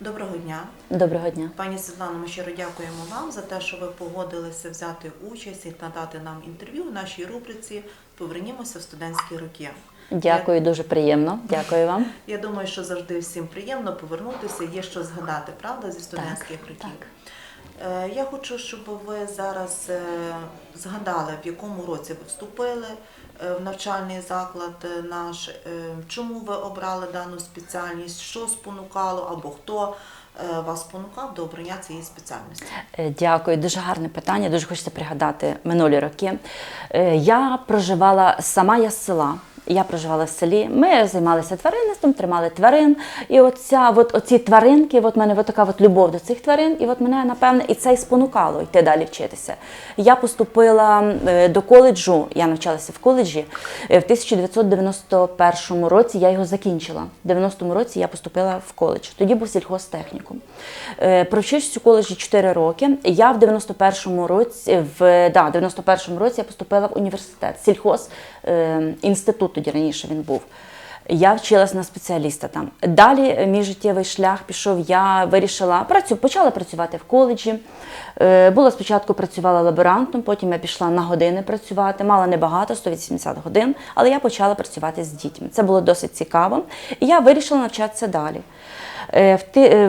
Доброго дня. Доброго дня. Пані Світлано, ми щиро дякуємо вам за те, що ви погодилися взяти участь і надати нам інтерв'ю в нашій рубриці Повернімося в студентські роки. Дякую, дуже приємно. Дякую вам. Я думаю, що завжди всім приємно повернутися, є що згадати, правда, зі студентських років. так. Е, Я хочу, щоб ви зараз е, згадали, в якому році ви вступили е, в навчальний заклад наш, чому ви обрали дану спеціальність, що спонукало або хто вас спонукав до обрання цієї спеціальності. Дякую, дуже гарне питання. Дуже хочеться пригадати минулі роки. Я проживала сама я з села. Я проживала в селі. Ми займалися тваринництвом, тримали тварин. І оця, от, оці тваринки, от мене от така от любов до цих тварин, і от мене напевне і це і спонукало йти далі вчитися. Я поступила е, до коледжу, я навчалася в коледжі е, в 1991 році. Я його закінчила. В 90-му році я поступила в коледж. Тоді був сільхозтехнікум. Е, Провчившись у коледжі 4 роки. Я в 91-му році, в да, 91-му році я поступила в університет. Сільхоз інститут тоді раніше він був. Я вчилась на спеціаліста там. Далі е, мій життєвий шлях пішов. Я вирішила працю, почала працювати в коледжі. Е, Була спочатку працювала лаборантом, потім я пішла на години працювати. Мала небагато, 180 годин, але я почала працювати з дітьми. Це було досить цікаво. І я вирішила навчатися далі. Е,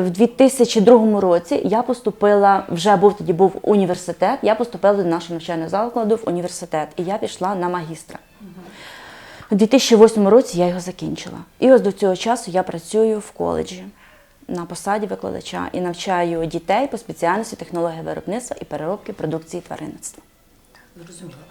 в 2002 році я поступила, вже був тоді був університет. Я поступила до нашого навчального закладу в університет, і я пішла на магістра. У 2008 році я його закінчила. І ось до цього часу я працюю в коледжі на посаді викладача і навчаю дітей по спеціальності технології виробництва і переробки продукції тваринництва. Зрозуміло.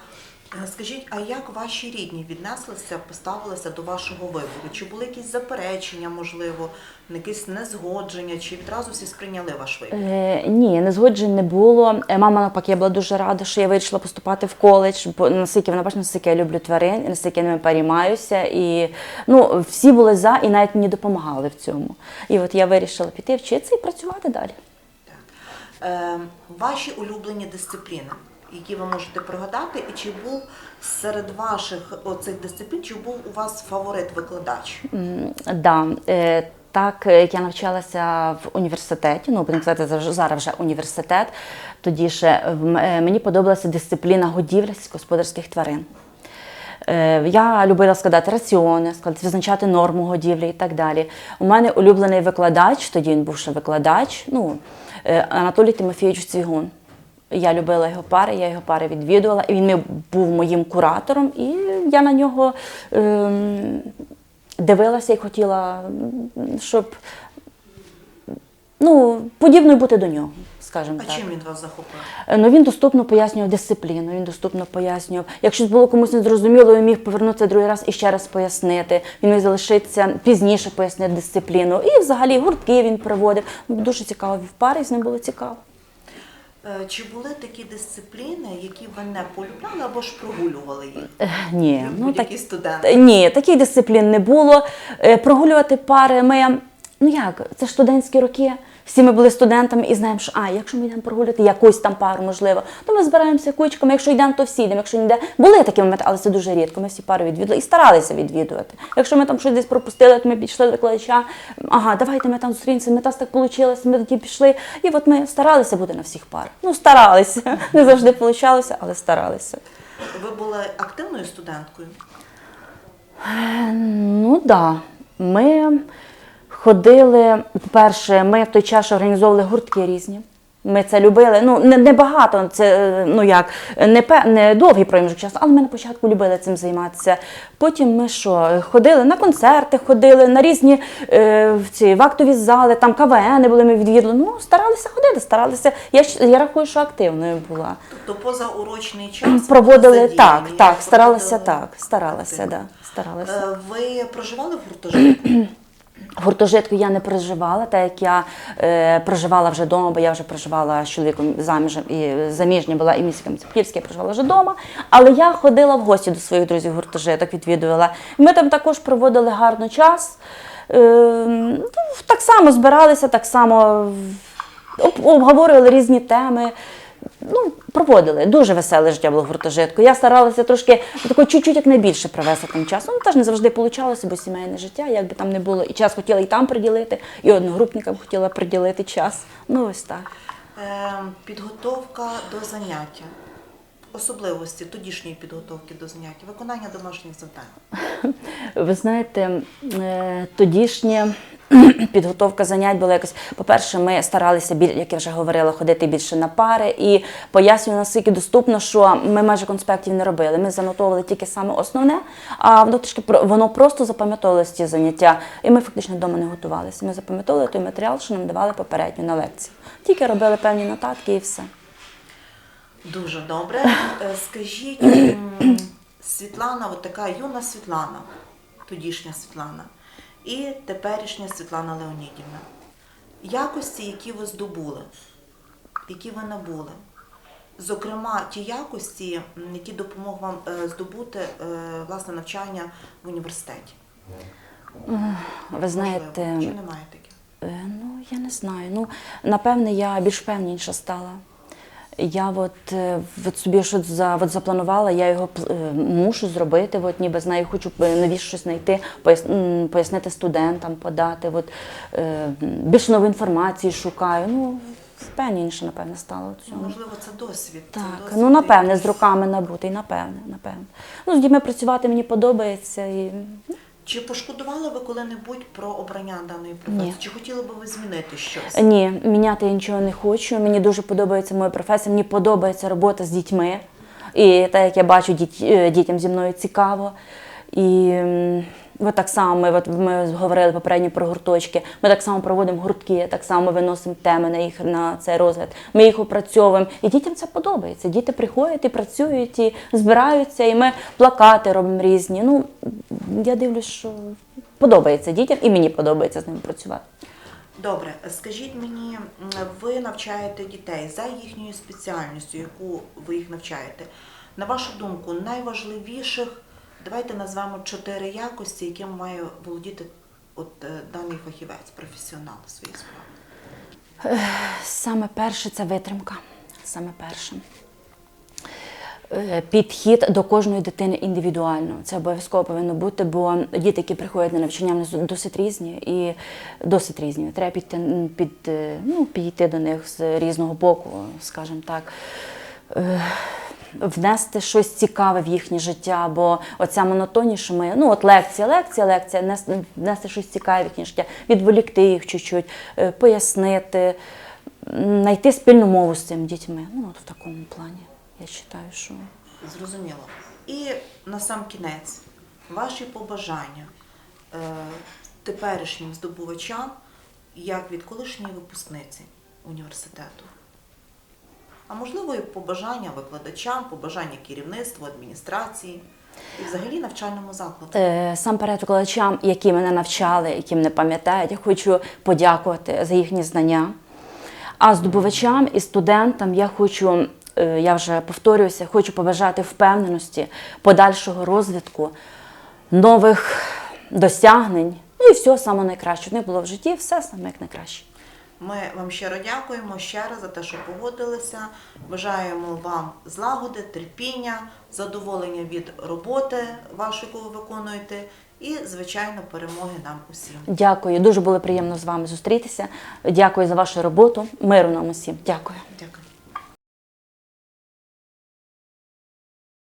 Е, Скажіть, а як ваші рідні віднеслися, поставилися до вашого вибору? Чи були якісь заперечення, можливо, якісь незгодження, чи відразу всі сприйняли ваш вибір? Е, ні, незгоджень не було. Е, Мама навпаки, я була дуже рада, що я вирішила поступати в коледж, бо наскільки вона бачить, наскільки я люблю тварин, наскільки я ними переймаюся. І ну, всі були за і навіть мені допомагали в цьому. І от я вирішила піти вчитися і працювати далі. Так. Е, ваші улюблені дисципліни, які ви можете пригадати, і чи був серед ваших оцих дисциплін, чи був у вас фаворит-викладач? М, Да, е, так е, я навчалася в університеті, ну будемо казати, зараз вже університет. Тоді ще е, мені подобалася дисципліна годівля сільськогосподарських тварин. Я любила складати раціони, складати, визначати норму годівлі і так далі. У мене улюблений викладач, тоді він був ще викладач, ну, Анатолій Тимофійович Цвігун. Я любила його пари, я його пари відвідувала, і він був моїм куратором, і я на нього ем, дивилася і хотіла, щоб ну, подібною бути до нього, скажімо А так. чим він вас захопив? Е, Ну, він доступно пояснював дисципліну, він доступно пояснював. Якщо було комусь незрозуміло, він міг повернутися другий раз і ще раз пояснити. Він міг залишитися пізніше пояснити дисципліну. І взагалі гуртки він проводив. Дуже цікаво в парі, з ним було цікаво. Е, Чи були такі дисципліни, які ви не полюбляли або ж прогулювали їх? Е, Ні, Як ну будь-які так, студенти. ні, таких дисциплін не було. Е, Прогулювати пари ми, ну як, це ж студентські роки. Всі ми були студентами і знаємо, що а, якщо ми йдемо прогуляти якусь там пару, можливо, то ми збираємося кучками. Якщо йдемо, то всі йдемо. Якщо не йде, були такі моменти, але це дуже рідко. Ми всі пари відвідували і старалися відвідувати. Якщо ми там щось десь пропустили, то ми підійшли до викладача. Ага, давайте ми там зустрінемося. Ми так вийшло, ми тоді пішли. І от ми старалися бути на всіх парах. Ну, старалися. Не завжди вийшло, але старалися. Ви були активною студенткою? Ну так. Да. Ми ходили, по-перше, ми в той час організовували гуртки різні. Ми це любили. Ну, не, не багато, це е, ну як, не, пе- не довгий проміжок часу, але ми на початку любили цим займатися. Потім ми що, ходили на концерти, ходили на різні е, в ці в актові зали, там КВН були, ми відвідували. Ну, старалися ходити, старалися. Я, я рахую, що активною була. Тобто позаурочний час Проводили задіяні, так, так, старалася так, старалася, да, старалася. Е, Ви проживали в гуртожитку? Гуртожитку я не проживала, так як я е, проживала вже вдома, бо я вже проживала з чоловіком заміжем і заміжня була і місяцем Цепківська, я проживала вже вдома. Але я ходила в гості до своїх друзів гуртожиток, відвідувала. Ми там також проводили гарно час. Е, ну, так само збиралися, так само обговорювали різні теми. Ну, проводили. Дуже веселе життя було в гуртожитку. Я старалася трошки тако чуть-чуть як найбільше провести там часу. Ну, теж не завжди вийшло, бо сімейне життя, як би там не було. І час хотіла і там приділити, і одногрупникам хотіла приділити час. Ну, ось так. Е, Підготовка до заняття. Особливості тодішньої підготовки до заняття, виконання домашніх завдань. Ви знаєте, е, тодішня підготовка занять була якось. По-перше, ми старалися як я вже говорила, ходити більше на пари і пояснюю наскільки доступно, що ми майже конспектів не робили. Ми занотовували тільки саме основне, а воно трішки воно просто запам'ятовувалось ті заняття. І ми фактично вдома не готувалися. Ми запам'ятовували той матеріал, що нам давали попередньо на лекції. Тільки робили певні нотатки і все. Дуже добре. Е, Скажіть, Світлана, от така юна Світлана, тодішня Світлана, і теперішня Світлана Леонідівна. Якості, які ви здобули, які ви набули. Зокрема, ті якості, які допомогли вам е, здобути е, власне навчання в університеті. Ви знаєте, Можливо, чи немає таких? Е, Ну, я не знаю. Ну, напевне, я більш впевненіша стала. Я от, е, от собі щось за, от запланувала, я його е, мушу зробити, от ніби знаю, хочу новіше щось знайти, пояснити студентам, подати, от, е, більше нової інформації шукаю. Ну, впевненіше, напевне, стала в цьому. Можливо, це досвід. це Так, досвід ну напевне, з роками набутий, напевне, напевне. Ну, з дітьми працювати мені подобається і Чи пошкодували ви коли-небудь про обрання даної професії? Ні. Чи хотіли би ви змінити щось? Ні, міняти я нічого не хочу. Мені дуже подобається моя професія, мені подобається робота з дітьми. І так як я бачу, е, дітям зі мною цікаво. І м, от так само ми, от ми говорили попередньо про гурточки. Ми так само проводимо гуртки, так само виносимо теми на їх на цей розгляд. Ми їх опрацьовуємо. І дітям це подобається. Діти приходять і працюють, і збираються, і ми плакати робимо різні. Ну я дивлюсь, що подобається дітям, і мені подобається з ними працювати. Добре, скажіть мені, ви навчаєте дітей за їхньою спеціальністю, яку ви їх навчаєте. На вашу думку, найважливіших, давайте назвемо чотири якості, яким має володіти от е, даний фахівець, професіонал своєї справи. Саме перше це витримка. Саме перше. Е, Підхід до кожної дитини індивідуально. Це обов'язково повинно бути, бо діти, які приходять на навчання, вони досить різні і досить різні. Треба піти, під, е, ну, підійти до них з різного боку, скажімо так. Внести щось цікаве в їхнє життя, бо оця монотонність, що ми, ну от лекція, лекція, лекція, нес- внести щось цікаве в їхнє життя, відволікти їх чуть-чуть, е, пояснити, знайти спільну мову з цими дітьми. Ну, от в такому плані. Я вважаю, що Зрозуміло. І на сам кінець, ваші побажання е, теперішнім здобувачам, як від колишньої випускниці університету. А можливо, і побажання викладачам, побажання керівництву, адміністрації і взагалі навчальному закладу. Е, Сам перед викладачам, які мене навчали, які мене пам'ятають, я хочу подякувати за їхні знання. А здобувачам і студентам я хочу, е, я вже повторююся, хочу побажати впевненості, подальшого розвитку, нових досягнень. Ну і всього самого найкращого. Не було в житті, все саме як найкраще. Ми вам щиро дякуємо ще раз за те, що погодилися. Бажаємо вам злагоди, терпіння, задоволення від роботи вашої, яку ви виконуєте, і, звичайно, перемоги нам усім. Дякую, дуже було приємно з вами зустрітися. Дякую за вашу роботу. Миру нам усім. Дякую. Дякую.